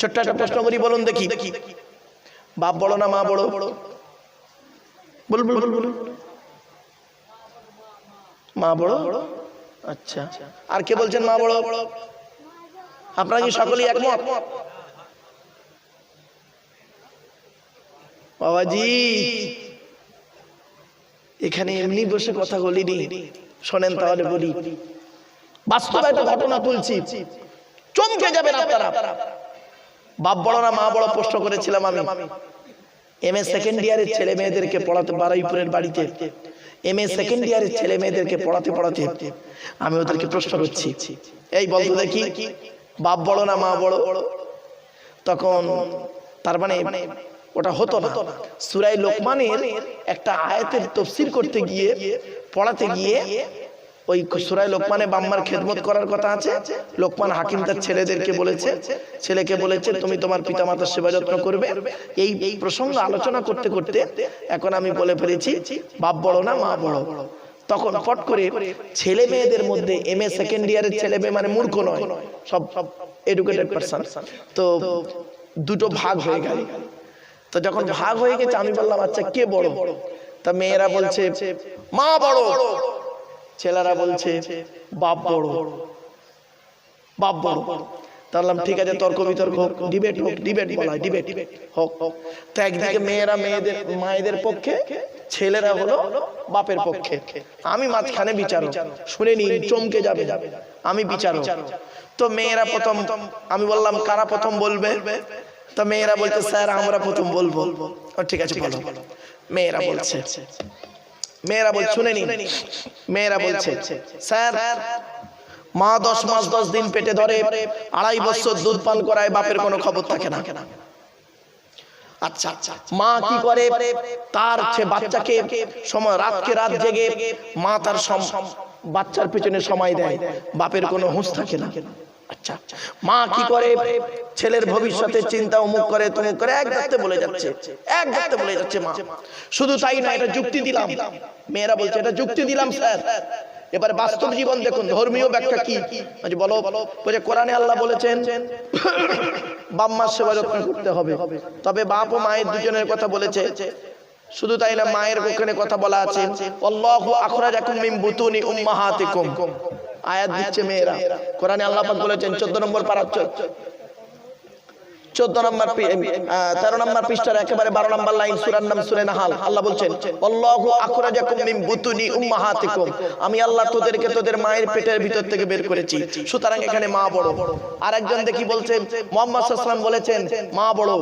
ছোট্ট একটা প্রশ্ন করি, বলুন দেখি। দেখি বাপ বড় না মা বড় বলুন বলুন মা বড় আচ্ছা। আর কে বলছেন মা বড় আপনারা কি সকলেই একমত? বাবাজি, এখানে এমনি বসে কথা বলিনি। শোনেন তাহলে বলি। বাস্তবে একটা ঘটনা তুলছি। চমকে যাবেন আপনারা। বাপ বড় না মা বড় প্রশ্ন করেছিলাম আমি। এম এ সেকেন্ড ইয়ারের ছেলে মেয়েদেরকে পড়াতে বারুইপুরের বাড়িতে। এম এ সেকেন্ড ইয়ারের ছেলে মেয়েদেরকে পড়াতে পড়াতে আমি ওদেরকে প্রশ্ন করছি। এই বলতো দেখি, বাপ বড় না মা বড়? তখন তার মানে ওটা হতো না। সুরাই লোকমানের একটা আয়াতের তফসির করতে গিয়ে, পড়াতে গিয়ে ওই সুরাই লোকমানে বাম্মার খেদমত করার কথা আছে? লোকমান হাকিম তার ছেলেদেরকে বলেছে। ছেলেকে বলেছে, তুমি তোমার পিতামাতার সেবা যত্ন করবে। এই প্রসঙ্গ আলোচনা করতে করতে এখন আমি বলে ফেলেছি, বাপ বড় না মা বড়? তখন ফট করে ছেলে মেয়েদের মধ্যে এম এ সেকেন্ড ইয়ারের ছেলে মেয়ে মানে মূর্খ নয়, সব সব এডুকেটেড পার্সন তো দুটো ভাগ হয়ে গেল। তো যখন ভাগ হয়ে গেছে, আমি বললাম আচ্ছা কে বড়? তা মেয়েরা বলছে, মা বড়। ছেলেরা বলছে, বাপ বড়। বাপ বড়। তাহলাম ঠিক আছে, তর্ক বিতর্ক হোক ডিবেট হোক ডিবেট বলা ডিবেট হোক। তো একদিকে মেয়েরা মেয়েদের, মায়েদের পক্ষে, ছেলেরা হলো বাপের পক্ষে। আমি মাঝখানে বিচারক, শুনে নিন, চমকে যাবে। আমি বিচারক। তো মেয়েরা প্রথম, আমি বললাম, কারা প্রথম বলবে? তো মেয়েরা বলছে, স্যার, আমরা প্রথম বলব। ঠিক আছে, বলো। মেয়েরা বলছে মেয়েরা বলছে শুনে নিন। মেয়েরা বলছে স্যার মা দশ মাস দশ দিন পেটে ধরে আড়াই বছর দুধ পান করায় বাপের কোনো খবর থাকে না। আচ্ছা আচ্ছা মা কি করে? তার বাচ্চাকে সময় রাতকে রাত জেগে মা তার বাচ্চার পেছনে সময় দেয়। বাপের কোনো হুঁশ থাকে না। আচ্ছা। মা কি করে? ছেলের ভবিষ্যতের চিন্তা অমুক করে তমুক করে এক দেখতে বলে যাচ্ছে। এক দেখতে বলে যাচ্ছে মা। শুধু তাই না এটা যুক্তি দিলাম। মেয়েরা বলছে এটা যুক্তি দিলাম স্যার। এবারে বাস্তব জীবন দেখুন ধর্মীয় ব্যাখ্যা কি? বলছে, বলো। বলছে কোরআনে আল্লাহ বলেছেন বাপ মার সেবা যত্ন করতে হবে। তবে বাপ ও মায়ের দুজনের কথা বলেছে। শুধু তাই না মায়ের ওখানে কথা বলা আছে আল্লাহু আখরাজাকুম মিন বুতুনি উম্মাহাতিকুম। আয়াত দিচ্ছে মেয়েরা। কোরআনে আল্লাহ পাক বলেছেন 14 নম্বর পারা চোদ্দ নম্বর তেরো নম্বর পৃষ্ঠার একেবারে বারো নম্বর লাইন সুরার নাম আল্লাহ বলছেন বুতুনি আমি আল্লাহ তোদেরকে তোদের মায়ের পেটের ভিতর থেকে বের করেছি। সুতরাং এখানে মা বড়। দেখি মোহাম্মদ বলেছেন, মা বড়।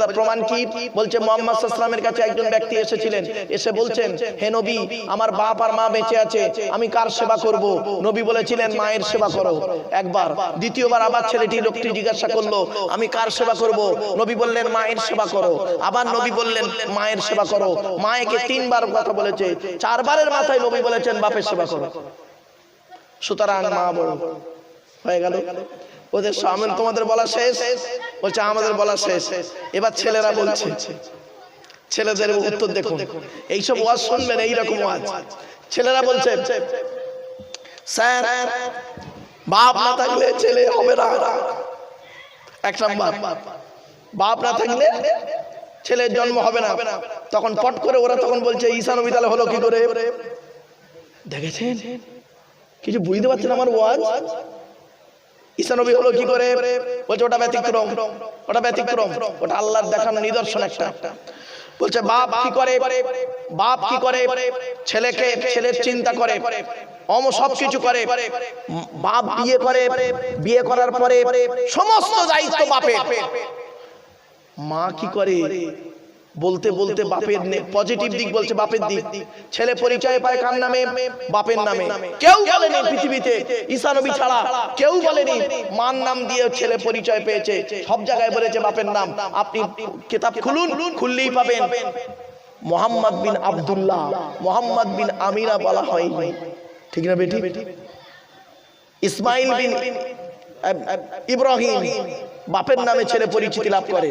তার প্রমাণ কি? বলছে, মোহাম্মদ সাল্লামের কাছে একজন ব্যক্তি এসেছিলেন। এসে বলছেন, হে নবী, আমার বাপ আর মা বেঁচে আছে, আমি কার সেবা করব? নবী বলেছিলেন, মায়ের সেবা করো। একবার, দ্বিতীয়বার আবার ছেলেটি লোকটি জিজ্ঞাসা করল, আমি কার সেবা করব। নবী বললেন মায়ের সেবা করো। আবার নবী বললেন মায়ের সেবা করো। মায়েকে তিনবার কথা বলেছে। চারবারের মাথায় নবী বলেছেন বাপের সেবা করো। সুতরাং মা বড় হয়ে গেল। ওদের সামনে তোমাদের বলা শেষ? বলছে আমাদের বলা শেষ। এবার ছেলেরা বলছে ছেলেদের উত্তর দেখুন। এইসব ওয়াজ শুনবেন এইরকম ওয়াজ। ছেলেরা বলছে স্যার বাপ না। থাকলে ছেলে হবে না। এক নাম্বার। বাপ না থাকলে ছেলের জন্ম হবে না। তখন পট করে ওরা তখন বলছে, ঈশা নবী তাহলে হলো কি করে? দেখেছেন? কিছু বুঝতে পারছেন আমার ওয়াজ? ঈশা নবী হলো কি করে? বলছে, ওটা ব্যতিক্রম। ওটা ব্যতিক্রম। ওটা আল্লাহর দেখানো নিদর্শন একটা। বলছে বাপ কি করে? বাপ কি করে? ছেলেকে ছেলের চিন্তা করে অম সব কিছু করে। বাপ বিয়ে করে বিয়ে করার পরে সমস্ত দায়িত্ব বাপের। মা কি করে? বলতে বলতে বাপের পজিটিভ দিক বলছে বাপের দিক ছেলে পরিচয় পায় কার নামে? বাপের নামে। কেউ বলেনি পৃথিবীতে। ঈশা নবী ছাড়া কেউ বলেনি মার নাম দিয়ে ছেলে পরিচয় পেয়েছে। সব জায়গায় বলেছে বাপের নাম। আপনি কিতাব খুলুন খুললেই পাবেন। মোহাম্মদ বিন আব্দুল্লাহ। মোহাম্মদ বিন আমিরা বলা হয়নি। ঠিক না বেটি? ইসমাইল বিন ইব্রাহিম। বাপের নামে ছেলে পরিচিতি লাভ করে।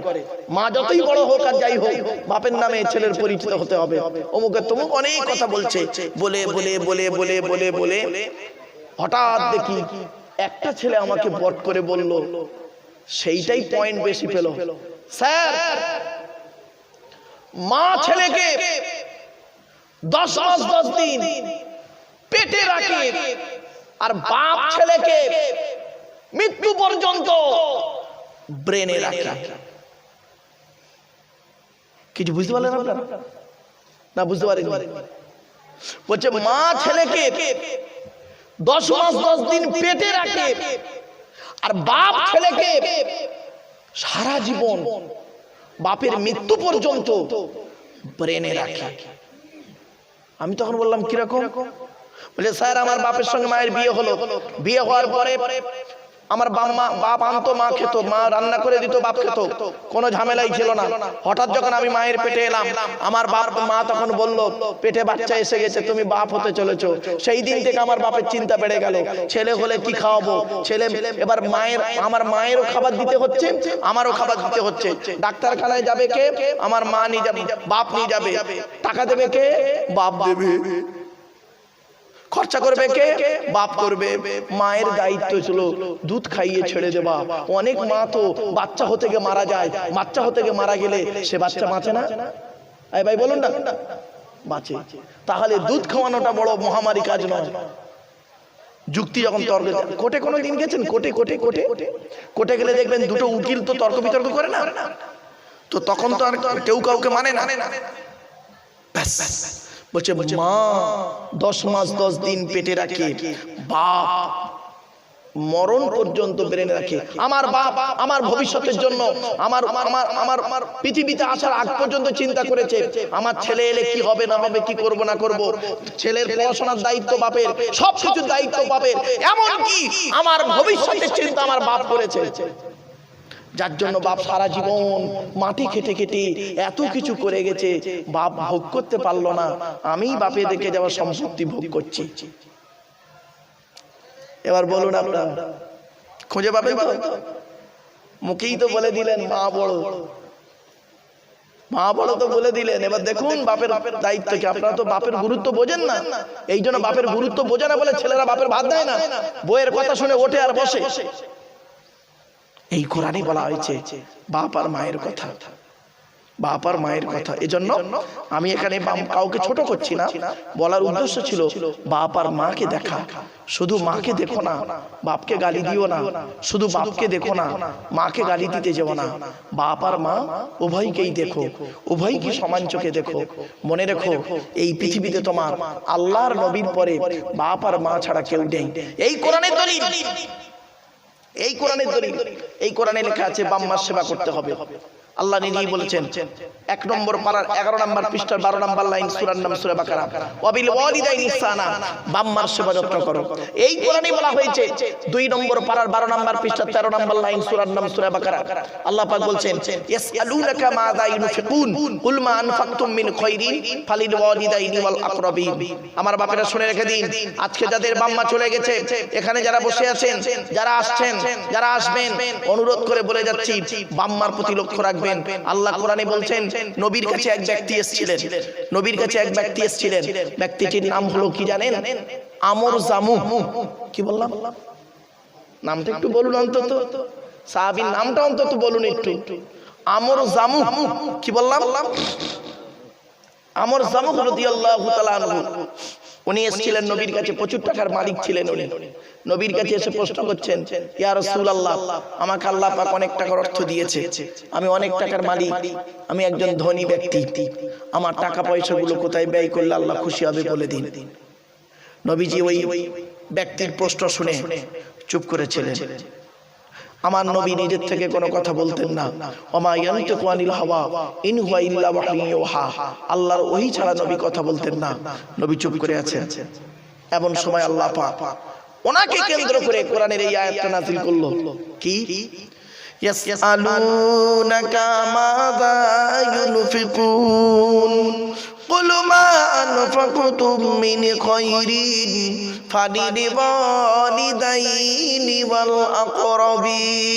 মা যতই বড় হোক আর যাই হোক বাপের নামে ছেলের পরিচিত হতে হবে। অমুকের তমুক অনেক কথা বলছে বলে বলে বলে বলে বলে বলে হঠাৎ দেখি একটা ছেলে আমাকে বট করে বলল সেইটাই পয়েন্ট বেশি পেল। স্যার মা ছেলেকে দশ মাস দশ দিন পেটে রাখে। আর বাপ ছেলেকে মৃত্যু পর্যন্ত ব্রেনে রাখে। কিছু বুঝতে পারলেন আপনারা? না বুঝতে পারেন। বলছে মা ছেলেকে দশ মাস দশ দিন পেটে রাখে আর বাপ ছেলেকে সারা জীবন বাপের মৃত্যু পর্যন্ত ব্রেনে রাখে। আমি তখন বললাম কীরকম? বলে স্যার আমার বাপের সঙ্গে মায়ের বিয়ে হলো। বিয়ে হওয়ার পরে আমার বাম্মা বাপ আনতো, মা খেত, মা রান্না করে দিত, বাপ খেত। কোনো ঝামেলাই ছিল না। হঠাৎ যখন আমি মায়ের পেটে এলাম, আমার বাপ মা তখন বলল, পেটে বাচ্চা এসে গেছে, তুমি বাপ হতে চলেছো। সেই দিন থেকে আমার বাপের চিন্তা বেড়ে গেল। ছেলে হলে কি খাওয়াবো? ছেলে এবার মায়ের আমার মায়েরও খাবার দিতে হচ্ছে, আমারও খাবার দিতে হচ্ছে। ডাক্তারখানায় যাবে কে? আমার মা নিয়ে যাবে, বাপ নিয়ে যাবে। টাকা দেবে কে? বাপ দেবে। খরচা করবে কে? বাপ করবে। মায়ের দায়িত্ব ছিল দুধ খাইয়ে ছেড়ে দেবা অনেক মা তো বাচ্চা হতে গিয়ে মারা যায়। বাচ্চা হতে গিয়ে মারা গেলে সে বাচ্চা বাঁচে না? এই ভাই বলুন না। বাঁচে। তাহলে দুধ খাওয়ানোটা বড় মহামারী কাজ নয়। যুক্তি যখন তর্ক কোটে কোনো দিন গেছেন? কোটে কোটে কোটে কোটে গেলে দেখবেন দুটো উকিল তো তর্ক বিতর্ক করে না। তো তখন তো আর কেউ কাউকে মানে না। ব্যাস। বলছে, মা, দশ মাস, দশ দিন পেটে রাখে। বাপ, মরণ পর্যন্ত ব্রেনে রাখে। আমার বাপ আমার ভবিষ্যতের জন্য, আমার আমার আমার আমার পৃথিবীতে আসার আগ পর্যন্ত চিন্তা করেছে। আমার ছেলে এলে কি হবে, না হবে, কি করব, না করব? ছেলের পড়াশোনার দায়িত্ব বাপের সব কিছুর দায়িত্ব বাপের। এমন কি আমার ভবিষ্যতের চিন্তা আমার বাপ করেছে। যার জন্য বাপ সারা জীবন মাটি খেটে খেটে এত কিছু করে গেছে বাপ ভোগ করতে পারল না আমি বাপে দেখে যাওয়া সম্পত্তি ভোগ করছি এবার বলুন আপনার খুঁজে পাবেন তো মুখেই তো বলে দিলেন মা বড় মা বড় তো বলে দিলেন এবার দেখুন বাপের দায়িত্ব কি আপনারা তো বাপের গুরুত্ব বোঝেন না এই জন্য বাপের গুরুত্ব বোঝে না বলে ছেলেরা বাপের ভাত দেয় না বইয়ের কথা শুনে ওঠে আর বসে এই কোরআনে বলা হয়েছে, বাপ আর মায়ের কথা। বাপ আর মায়ের কথা। এজন্য আমি এখানে কাউকে ছোট করছি না। বলার উদ্দেশ্য ছিল বাপ আর মাকে দেখা। শুধু মাকে দেখো না, বাপকে গালি দিও না। শুধু বাপকে দেখো না, মাকে গালি দিতে যেও না। বাপ আর মা উভয়কেই দেখো। উভয়কে সমান চোখে দেখো। মনে রেখো, এই পৃথিবীতে তোমার আল্লাহর নবীর পরে বাপ আর মা ছাড়া কেউ নেই। এই কোরআনের দলিল। এই কোরআনের দলিল এই কোরআনে লেখা আছে বাম্মার সেবা করতে হবে। আল্লাহ নিজেই বলেছেন এক নম্বর পাড়ার এগারো নম্বর পৃষ্ঠার বারো নম্বর লাইন সুরার নাম সুরা বাকারা। ওয়ালিদাইন ইহসানা বাম্মার সেবা যত্ন করো। এই কোরআনে বলা হয়েছে দুই নম্বর পাড়ার বারো নম্বর পৃষ্ঠার তেরো নম্বর লাইন সুরার নাম সুরা বাকারা। আল্লাহ পাক বলছেন ইয়াসআলুনাকা মাযা ইউনফিকুন কুল মা আনফাকতুম মিন খায়রিন ফালিল ওয়ালিদাইনি ওয়াল আকরাবিন। আমার বাপেরা শুনে রেখে দিন আজকে যাদের বাম্মা চলে গেছে এখানে যারা বসে আছেন যারা আসছেন যারা আসবেন অনুরোধ করে বলে যাচ্ছি বাম্মার প্রতি লক্ষ্য রাখবেন আল্লাহ কোরআনে বলছেন নবীর কাছে এক ব্যক্তি এসেছিলেন। নবীর কাছে এক ব্যক্তি এসেছিলেন। ব্যক্তিটির নাম হলো কি জানেন? আমর জামু। কি বললাম? নামটা একটু বলুন অন্তত। সাহাবীর নামটা অন্তত বলুন একটু। আমর জামু। কি বললাম? আমর জামু রাদিয়াল্লাহু তাআলা আনহু। উনি এসেছিলেন নবীর কাছে প্রচুর টাকার মালিক ছিলেন উনি। নবীর কাছে এসে প্রশ্ন করছেন ইয়া রাসূলুল্লাহ আমাকে আল্লাহ পাক অনেক টাকার অর্থ দিয়েছে। আমি অনেক টাকার মালিক আমি একজন ধনী ব্যক্তি। আমার টাকা পয়সাগুলো কোথায় ব্যয় করলে আল্লাহ খুশি হবে বলে দিন। নবীজি ওই ব্যক্তির প্রশ্ন শুনে চুপ করেছিলেন আমার নবী নিজের থেকে কোনো কথা বলতেন না। ওমা হাওয়া, ইন হুয়া ইল্লা ওয়াহয়ুন ইউহা। আল্লাহর ওহী ছাড়া নবী কথা বলতেন না। নবী চুপ করে আছেন। এমন সময় আল্লাহ পাক ওনাকে কেন্দ্র করে কোরআনের এই আয়াতটা নাযিল করল। কি? ইয়াসআলুনাকা মাযা ইউনফিকুন। قل ما أنفقتم من خير فللوالدين والأقربين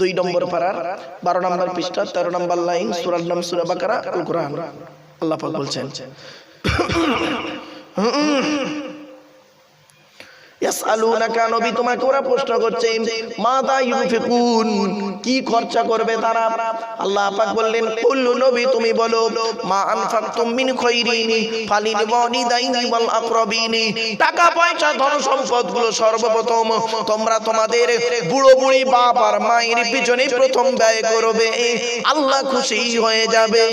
দুই নম্বর পারার বারো নম্বর পৃষ্ঠা তেরো নম্বর লাইন সুরার নাম সুরা বাকারা আল কোরআন আল্লাহ পাক বলছেন ইয়াসআলুনাকা সর্বপ্রথম তোমরা তোমাদের বুড়ো বুড়ি বাপ আর মায়ের পিছনে প্রথম ব্যয় করবে। আল্লাহ খুশি হয়ে যাবে।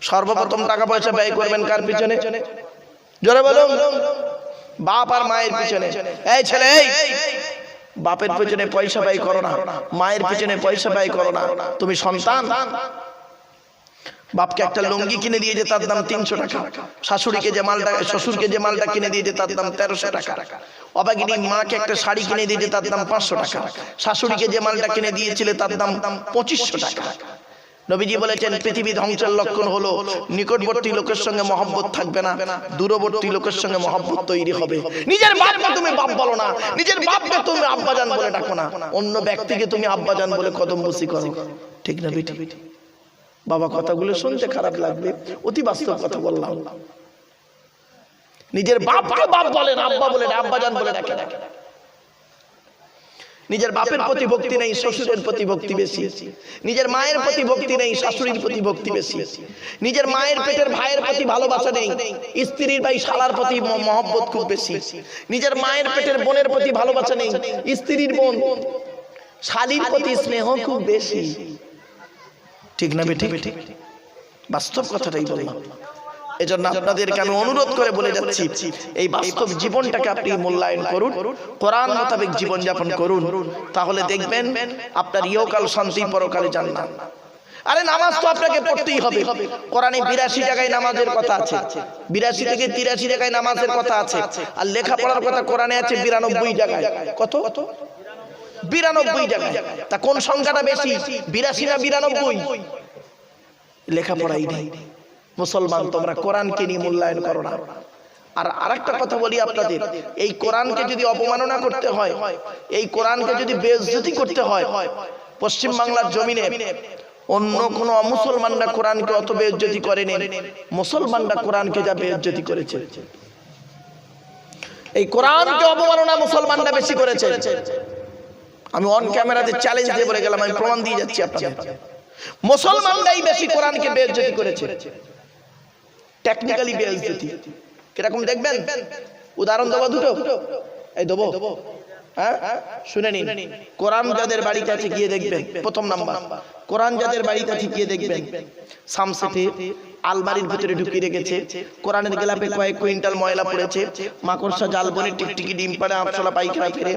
সর্বপ্রথম টাকা পয়সা ব্যয় করবেন কার পিছনে? জোরে বাপ আর মায়ের পিছনে। এই ছেলে বাপের পিছনে পয়সা ব্যয় করো না। মায়ের পিছনে পয়সা ব্যয় করো না। তুমি সন্তান। বাপকে একটা লুঙ্গি কিনে দিয়েছে তার দাম তিনশো টাকা। শাশুড়িকে যে মালটা শ্বশুরকে যে মালটা কিনে দিয়েছে তার দাম তেরোশো টাকা। অবাগিনী মাকে একটা শাড়ি কিনে দিয়েছে তার দাম পাঁচশো টাকা। শাশুড়িকে যে মালটা কিনে দিয়েছিলে তার দাম দাম পঁচিশশো টাকা। নবীজি বলেছেন, পৃথিবী ধ্বংসের লক্ষণ হলো নিকটবর্তী লোকের সঙ্গে মহব্বত থাকবে না, দূরবর্তী লোকের সঙ্গে মহব্বত তৈরি হবে। নিজের বাপকে তুমি বাপ বলো না, নিজের বাপকে তুমি আব্বাজান বলে ডাকো না, অন্য ব্যক্তিকে তুমি আব্বাজান বলে কদম বসি করো। ঠিক না বেটি? বাবা কথাগুলো শুনতে খারাপ লাগবে, অতি বাস্তব কথা বললাম। নিজের বাপকে বাপ বলেন আব্বা বলেন আব্বাজান বলে ডাকে ডাকে নিজের বাপের প্রতি ভক্তি নেই শ্বশুরের প্রতি ভক্তি বেশি। নিজের মায়ের প্রতি ভক্তি নেই শাশুড়ির প্রতি ভক্তি বেশি। নিজের মায়ের পেটের ভাইয়ের প্রতি ভালোবাসা নেই স্ত্রীর ভাই শালার প্রতি মহব্বত খুব বেশি। নিজের মায়ের পেটের বোনের প্রতি ভালোবাসা নেই স্ত্রীর বোন। শালির প্রতি স্নেহ খুব বেশি। ঠিক না বেঠিক? বাস্তব কথাটাই বললাম। এজন্য আপনাদেরকে আমি অনুরোধ করে বলে যাচ্ছি এই বাস্তব জীবনটাকে আপনি মূল্যায়ন করুন কোরআন মোতাবেক জীবন যাপন করুন তাহলে দেখবেন আপনার ইহকাল শান্তি পরকালে জান্নাত। আরে নামাজ তো আপনাকে পড়তেই হবে। কোরআনে বিরাশি জায়গায় নামাজের কথা আছে। বিরাশি থেকে তিরাশি জায়গায় নামাজের কথা আছে। আর লেখাপড়ার কথা কোরআনে আছে বিরানব্বই জায়গায়। কত? বিরানব্বই জায়গায়। তা কোন সংখ্যাটা বেশি? বিরাশি না বিরানব্বই? লেখাপড়াই নেই মুসলমান তোমরা কোরআনকে নিয়ে মূল্যায়ন করো না। আর আরেকটা কথা বলি আপনাদের। এই কোরআনকে যদি অপমাননা করতে হয় এই কোরআনকে যদি বেজ্জতি করতে হয় পশ্চিম বাংলার জমিনে অন্য কোনো মুসলমানরা কোরআনকে অত বেজ্জতি করেনি। মুসলমানরা কোরআনকে যা বেজ্জতি করেছে। এই কোরআনকে অপমাননা মুসলমানরা বেশি করেছে। আমি অন ক্যামেরাতে চ্যালেঞ্জ দিয়ে বলে গেলাম আমি প্রমাণ দিয়ে যাচ্ছি আপনাদের। মুসলমানরাই বেশি কোরআনকে বেজ্জতি করেছে। টেকনিক্যালি বেজ্জতি কীরকম দেখবেন? উদাহরণ দেবো দুটো। এই দেবো। হ্যাঁ? শুনে নিন। কোরআন যাদের বাড়িতে আছে গিয়ে দেখবেন। প্রথম নাম্বার। কোরআন যাদের বাড়িতে আছে গিয়ে দেখবেন। সামসেটে আলমারির ভিতরে ঢুকিয়ে রেখেছে কোরআনের গেলাপে কয়েক কুইন্টাল ময়লা পড়েছে। মাকড়সা জাল বনে টিকটিকি ডিম পাড়ে আটশোলা পাইখানা ফেরে।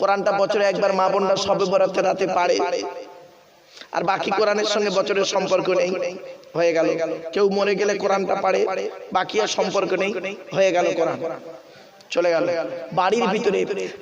কোরআনটা বছরে একবার মা বোনরা সবে বরাতে রাতে পারে। আর বাকি কোরআনের সঙ্গে বছরের সম্পর্ক নেই। হয়ে গেল। কেউ মরে গেলে কোরআনটা পারে বাকি আর সম্পর্ক নেই। হয়ে গেল কোরআন। চলে গেল। বাড়ির ভিতরে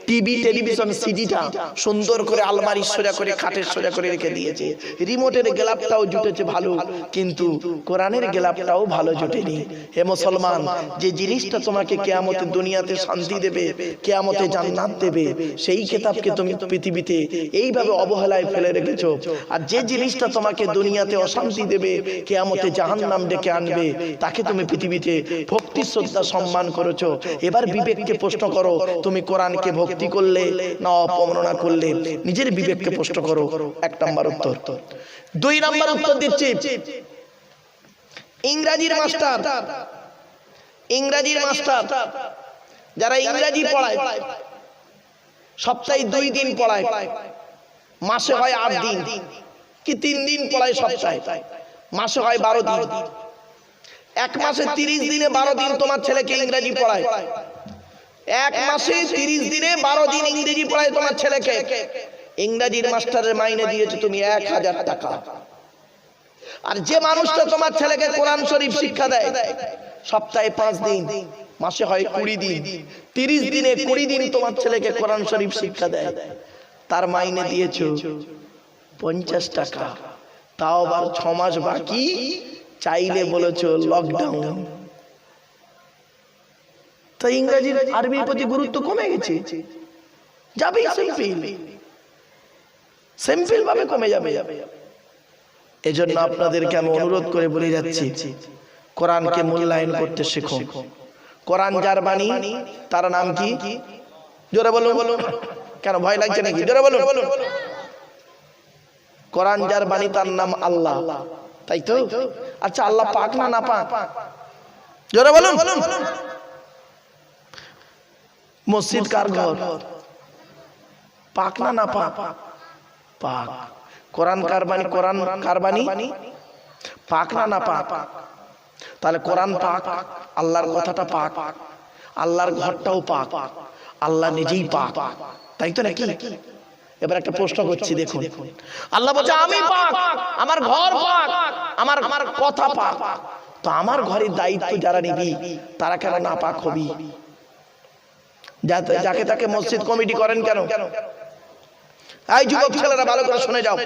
টিভি, টেলিভিশন, সিডিটা সুন্দর করে আলমারি সোজা করে, খাটের সোজা করে রেখে দিয়েছে। রিমোটের গেলাপটাও জুটেছে ভালো, কিন্তু কোরআনের গেলাপটাও ভালো জুটেনি। হে মুসলমান, যে জিনিসটা তোমাকে কেয়ামতে দুনিয়াতে শান্তি দেবে, কেয়ামতে জান্নাত দেবে, সেই খেতাবকে তুমি পৃথিবীতে এইভাবে অবহেলায় ফেলে রেখেছো। আর যে জিনিসটা তোমাকে দুনিয়াতে অশান্তি দেবে, কেয়ামতে জাহান্নাম ডেকে আনবে, তাকে তুমি পৃথিবীতে ভক্তি শ্রদ্ধা সম্মান করেছ। এবার বিবেককে প্রশ্ন করো, তুমি কোরআনকে ভক্তি করলে না অপমাননা করলে? নিজের বিবেককে প্রশ্ন করো। এক নাম্বার উত্তর। দুই নাম্বার উত্তর দিচ্ছি। ইংরাজির মাস্টার। ইংরাজির মাস্টার। যারা ইংরাজি পড়ায়, সপ্তাহে দুই দিন পড়ায়, মাসে হয় আট দিন, কি তিন দিন পড়ায় সপ্তাহে? মাসে হয় বারো দিন। এক মাসে তিরিশ দিনে বারো দিন তোমার ছেলেকে ইংরেজি পড়ায়। এক মাসে তিরিশ দিনে বারো দিন ইংরেজি পড়ায় তোমার ছেলেকে। ইংরাজির মাস্টারের মাইনে দিয়েছে তুমি এক হাজার টাকা। আর যে মানুষটা তোমার ছেলেকে কোরআন শরীফ শিক্ষা দেয় সপ্তাহে পাঁচ দিন মাসে হয় কুড়ি দিন। তিরিশ দিনে কুড়ি দিন তোমার ছেলেকে কোরআন শরীফ শিক্ষা দেয়। তার মাইনে দিয়েছ পঞ্চাশ টাকা। তাও আবার ছ মাস বাকি। চাইলে বলেছ লকডাউন তাই ইংরেজির আরবির প্রতি গুরুত্ব কমে গেছে। যাবে সিম্পল সিম্পল ভাবে কমে যাবে। এজন্য আপনাদেরকে আমি অনুরোধ করে বলে যাচ্ছি কোরআনকে মূল্যায়ন করতে শেখো। কোরআন যার বাণী তার নাম কি? জোরে বলুন। বলুন। কেন ভয় লাগছে নাকি? জোরে বলুন। কোরআন যার বাণী তার নাম আল্লাহ। তাই তো? আচ্ছা আল্লাহ পাক না না পাক। জোরে বলুন। বলুন। মসজিদ কার ঘর? পাক না না পাক? পাক। কোরআন কার বাণী? কোরআন কার বাণী? পাক না না পাক? তাহলে কোরআন পাক আল্লাহর কথাটা পাক। আল্লাহর ঘরটাও পাক। আল্লাহ নিজেই পাক। তাই তো নাকি? এবার একটা প্রশ্ন করছি দেখুন। আল্লাহ বলছে আমি পাক। আমার ঘর পাক। আমার আমার কথা পাক। তো আমার ঘরের দায়িত্ব যারা নিবি তারা কেন না পাক হবি? যাকে তাকে মসজিদ কমিটি করেন কেন? এই যুবক ছেলেরা ভালো করে শুনে যাও।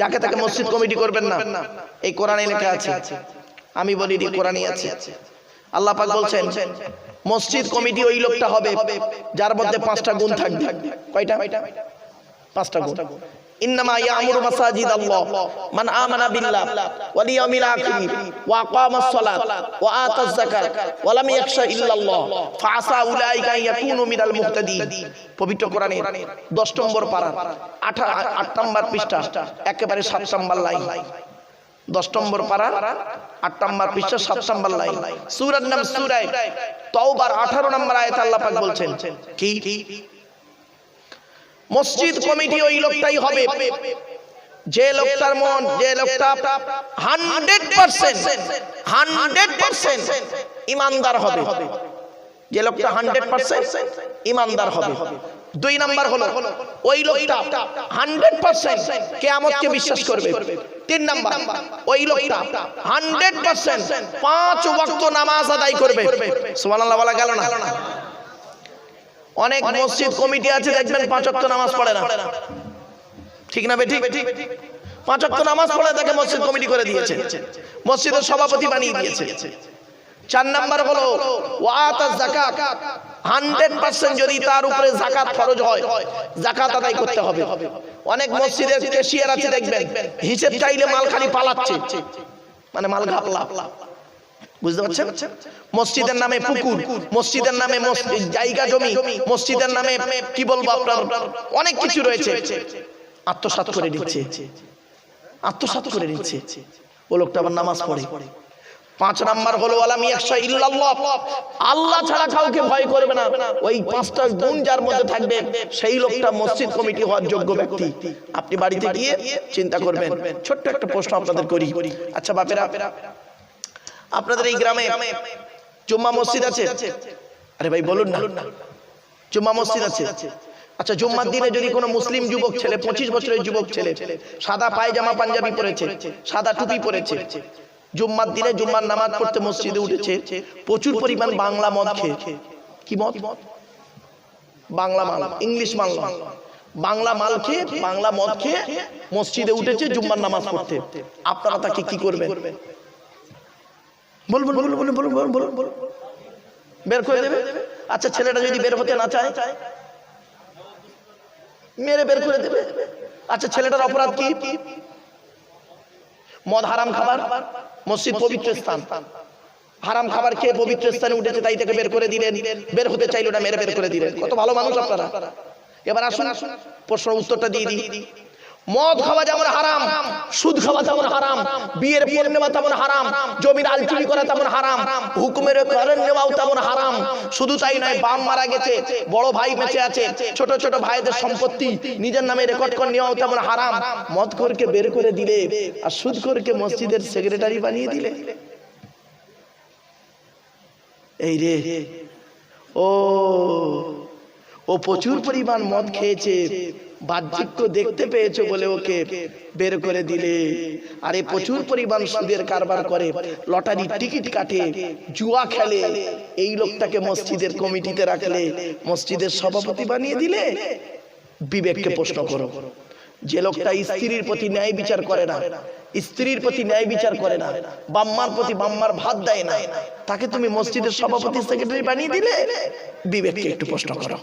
যাকে তাকে মসজিদ কমিটি করবেন না, এই কোরআনে লেখা আছে। আমি বলি কোরআনই আছে। আল্লাহ পাক বলছেন, মসজিদ কমিটি ওই লোকটা হবে যার মধ্যে পাঁচটা গুণ থাকবে। কয়টা? পাঁচটা গুণ ইন্নামা ইয়ামুরু মাসাজিদ আল্লাহ। মান আমানা বিল্লাহ ওয়াল ইয়াউমিল আখির ওয়া আকামাস সালাত ওয়া আতাজ যাকাত ওয়া লাম ইয়াখশা ইল্লাল্লাহ। ফাআসা উলাইকা ইয়াকুনু মিনাল মুহতাদিন। পবিত্র কোরআনে 10 নম্বর পারা 8 8 নম্বর পৃষ্ঠা একেবারে 7 নম্বর লাইন। দশ নম্বর পারা আট নম্বর পৃষ্ঠা সাত নম্বর লাইন। সুরার নাম সুরায় তওবার আঠারো নম্বর আয়াত আল্লাহ পাক বলছেন কি? মসজিদ কমিটি ওই লোকটাই হবে। যে লোকটার মন যে লোকটা হান্ড্রেড পার্সেন্ট হান্ড্রেড পার্সেন্ট ইমানদার হবে। যে লোকটা হান্ড্রেড পার্সেন্ট ইমানদার হবে। দুই নাম্বার হলো ওই লোকটা হান্ড্রেড পার্সেন্ট কেয়ামতকে বিশ্বাস করবে। তিন নাম্বার ওই লোকটা হান্ড্রেড পার্সেন্ট পাঁচ ওয়াক্ত নামাজ আদায় করবে। সুবহানাল্লাহ বলা গেল না? অনেক মসজিদ কমিটি আছে দেখবেন পাঁচ ওয়াক্ত নামাজ পড়ে না। ঠিক না বেঠিক? পাঁচ ওয়াক্ত নামাজ পড়ে তাকে মসজিদ কমিটি করে দিয়েছে। মসজিদের সভাপতি বানিয়ে দিয়েছে। চার নাম্বার হলো জাকাত হান্ড্রেড পার্সেন্ট যদি তার উপরে জাকাত ফরজ হয় জাকাত আদায় করতে হবে। অনেক মসজিদের কেশিয়ার আছে দেখবেন হিসেব চাইলে মাল খালি পালাচ্ছে। মানে মাল ঘাপলা বুঝতে পারছেন? মসজিদের নামে পুকুর মসজিদের নামে জায়গা জমি মসজিদের নামে কি বলব আপনার? অনেক কিছু রয়েছে। আত্মসাৎ করে দিচ্ছে। আত্মসাৎ করে দিচ্ছে। ও লোকটা আবার নামাজ পড়ে। পাঁচ নাম্বার হলো আলাম ইয়াকশা ইল্লাল্লাহ। আল্লাহ ছাড়া কাউকে ভয় করবে না। ওই পাঁচটা গুণ যার মধ্যে থাকবে সেই লোকটা মসজিদ কমিটি হওয়ার যোগ্য ব্যক্তি। আপনি বাড়িতে গিয়ে চিন্তা করবেন। ছোট্ট একটা প্রশ্ন আপনাদের করি। আচ্ছা বাপেরা। আপনাদের এই গ্রামে জুম্মা মসজিদ আছে? আরে ভাই, বলুন না। জুম্মা মসজিদ আছে। আচ্ছা জুম্মার দিনে যদি কোনো মুসলিম যুবক ছেলে, পঁচিশ বছরের যুবক ছেলে, সাদা পায়জামা, পাঞ্জাবি পরেছে, সাদা টুপি পরেছে, জুম্মার দিনে জুম্মার নামাজ পড়তে মসজিদে উঠেছে, প্রচুর পরিমাণ বাংলা মদ খেয়ে। কি মদ? বাংলা মাল, ইংলিশ মাল বাংলা মাল খেয়ে, বাংলা মদ খেয়ে মসজিদে উঠেছে, জুম্মার নামাজ পড়তে। আপনারা তাকে কি করবেন? বের করে দেবে? আচ্ছা ছেলেটা যদি বের হতে না চায়? মেরে বের করে দেবে? আচ্ছা ছেলেটার অপরাধ কি? মদ হারাম খাবার, মসজিদ পবিত্র স্থান। হারাম খাবার খেয়ে পবিত্র স্থানে উঠেছে, তাই থেকে বের করে দিলেন। বের হতে চাইলো না, মেরে বের করে দিলেন। কত ভালো মানুষ আপনারা। এবার আসুন প্রশ্ন উত্তরটা দিয়ে দিই। মদ খাওয়া যেমন হারাম, সুদ খাওয়া তেমন হারাম, বিয়ের পণ নেওয়া তেমন হারাম, জমির আল চুরি করা তেমন হারাম, হুকুমের করেন নেওয়াও তেমন হারাম। শুধু তাই নয় বাম মারা গেছে, বড় ভাই বেঁচে আছে, ছোট ছোট ভাইদের সম্পত্তি নিজের নামে রেকর্ড করে নেওয়াও তেমন হারাম। মদ করকে বের করে দিলে আর সুদ করকে মসজিদের সেক্রেটারি বানিয়ে দিলে। এই রে, ও ও প্রচুর পরিমাণ মদ খেয়েছে। বাহ্যিক দেখতে পেয়েছ বলে ওকে বের করে দিলে। আরে প্রচুর পরিমাণ সুদের কারবার করে, লটারি টিকিট কাটে, জুয়া খেলে। এই লোকটাকে মসজিদের কমিটিতে রাখলে, মসজিদের সভাপতি বানিয়ে দিলে? বিবেককে প্রশ্ন করো। যে লোকটা স্ত্রীর প্রতি ন্যায় বিচার করে না, স্ত্রীর প্রতি ন্যায় বিচার করে না, বাম্মার প্রতি বাম্মার ভাত দেয় না, তাকে তুমি মসজিদের সভাপতি সেক্রেটারি বানিয়ে দিলে? বিবেককে একটু প্রশ্ন করো।